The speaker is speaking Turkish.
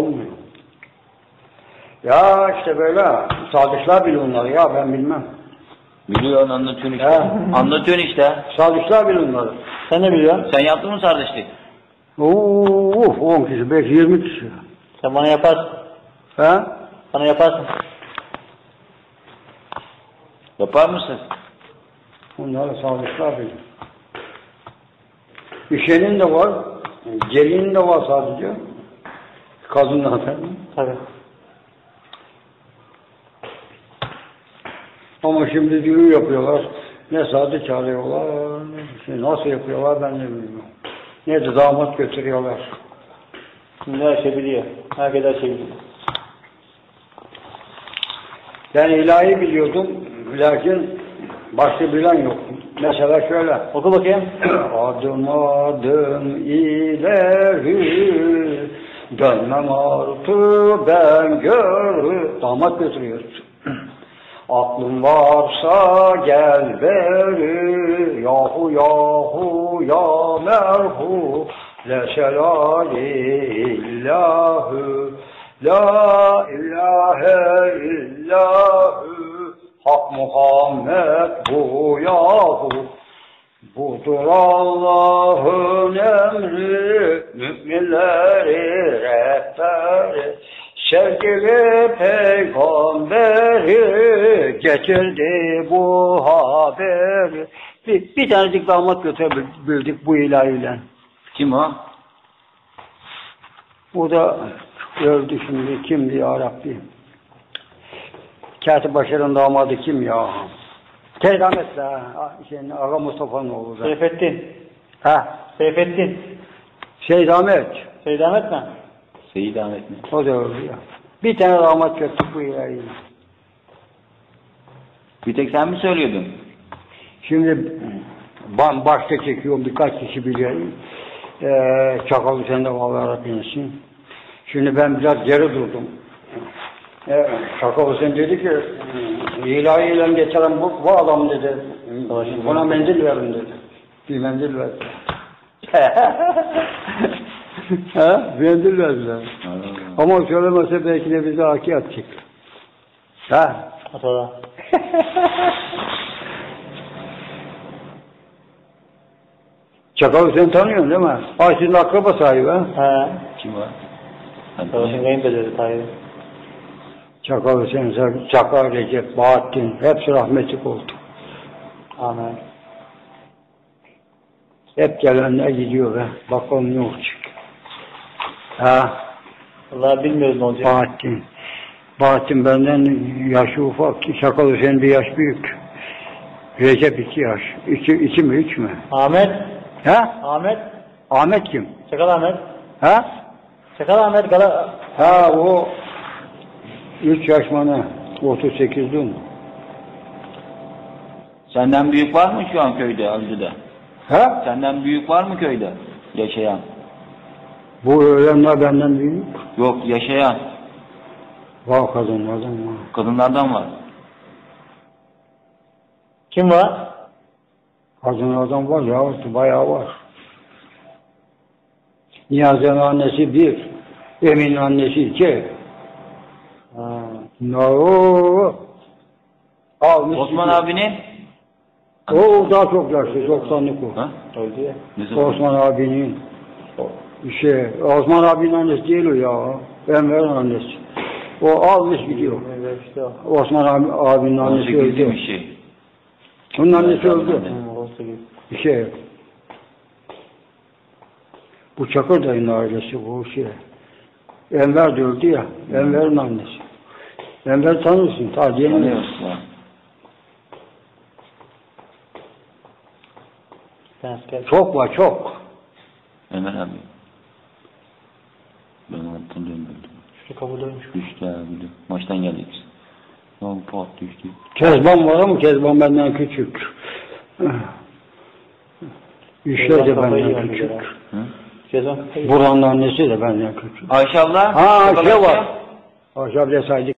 Olmuyor. Ya işte böyle sadıçlar bilir onları ya ben bilmem. Biliyorsun anlatıyorsun işte. He. Anlatıyorsun işte. Sadıçlar bilir onları. Sen ne biliyorsun? Sen yaptın mı kardeşlik? Uf 10 kişi belki 20 kişi. Sen bana yaparsın. He? Bana yaparsın. Yapar mısın? Onları sadıçlar bilir. İşenin de var, gelinin de var sadece. Kadınlardan. Tabii. Ama şimdi düğün yapıyorlar. Ne sadıç çağırıyorlar, ne şey. Nasıl yapıyorlar ben de bilmiyorum. Ne de damat götürüyorlar. Şimdi her şey biliyor. Herkes her şey biliyor. Ben ilahi biliyordum, lakin başka bilen yok. Mesela şöyle, Oku bakayım. adım adım ileri, dönmem artık ben görür. Damat götürüyor. Aklın varsa gel beri, yahu yahu ya merhu, leşelali illahu, la ilahe illahu, Hak Muhammed bu yahu. Budur Allah'ın emri, müminleri rehberi, sevgili peygamberi, getirdi bu haberi. Bir, bir tanecik damat götürebildik bu ilahiyle. Kim o? Bu da öldü şimdi, kimdi ya Rabbi? Katip Başar'ın damadı kim ya? Teyzamet la, şeyin, Ağa Mustafa'nın oğlu da. Seyfettin. Ha, Seyfettin. Seydamet. Seydamet mi? Seyit Ahmet mi? O da öldü ya. Bir tane damat götürdük bu ilahiyle. Bir tek sen mi söylüyordun? Şimdi ben başta çekiyorum birkaç kişi biliyor. Ee, Çakal sen de vallahi Rabbinsin. Şimdi ben biraz geri durdum. Ee, Çakal Hüseyin dedi ki ilahiyle getiren bu, bu adam dedi. Buna mendil verin dedi. Bir mendil verdi. ha, mendil verdiler. Ama söylemese belki de bize haki atacak. Ha? Sonra. Çakal Hüseyin tanıyorsun değil mi? Ay sizin akraba sahibi ha? He. Kim? Hadi. Savaşın kayınpederi Tayyip. Çakal Hüseyin, Çakal Recep, Bahattin hepsi rahmetlik oldu. Amin. Hep gelenler gidiyor be. Bakalım ne olacak. Ha, Allah bilmiyoruz ne olacak. Bahattin. Bahattin benden yaşı ufak. Çakal Hüseyin bir yaş büyük. Recep iki yaş. İki, iki mi üç mü? Ahmet. Ha? Ahmet. Ahmet kim? Çakal Ahmet. Ha? Çakal Ahmet Gala. Ha o üç yaş bana 38'di mi? Senden büyük var mı şu an köyde Avcı'da? Ha? Senden büyük var mı köyde yaşayan? Bu öğlenler benden büyük. Yok yaşayan. Var kadınlardan var. Kadınlardan var. Kim var? Kadınlardan var ya, bayağı var. Niyazi'nin annesi bir, Emin'in annesi iki. No. Almış Osman gidiyor. abinin? O daha çok yaşlı, 90'lık o. Ha? Osman abinin şey, Osman abinin annesi değil o ya. Enver'in annesi. O almış gidiyor. Evet işte o. Osman abi, abinin annesi 18 değil mi öldü. şey? Onun annesi öldü. Hı, 18. Bir şey. Bu Çakır dayının ailesi bu şey. Enver de öldü ya. Enver'in annesi. Enver tanırsın. Ta yeni. Tanıyoruz ya. Sen asker. Çok var çok. Ömer abi. Ben hatırlıyorum öldü. Şu kapıdaymış. Düştü abi de. Maçtan geldik biz. Lan pat düştü. Kezban var ama Kezban benden küçük. İşler de benden küçük. Buranın annesi de benden küçük. Ayşe abla. Ha şey alışıyor. var. Aşağı bile saydık.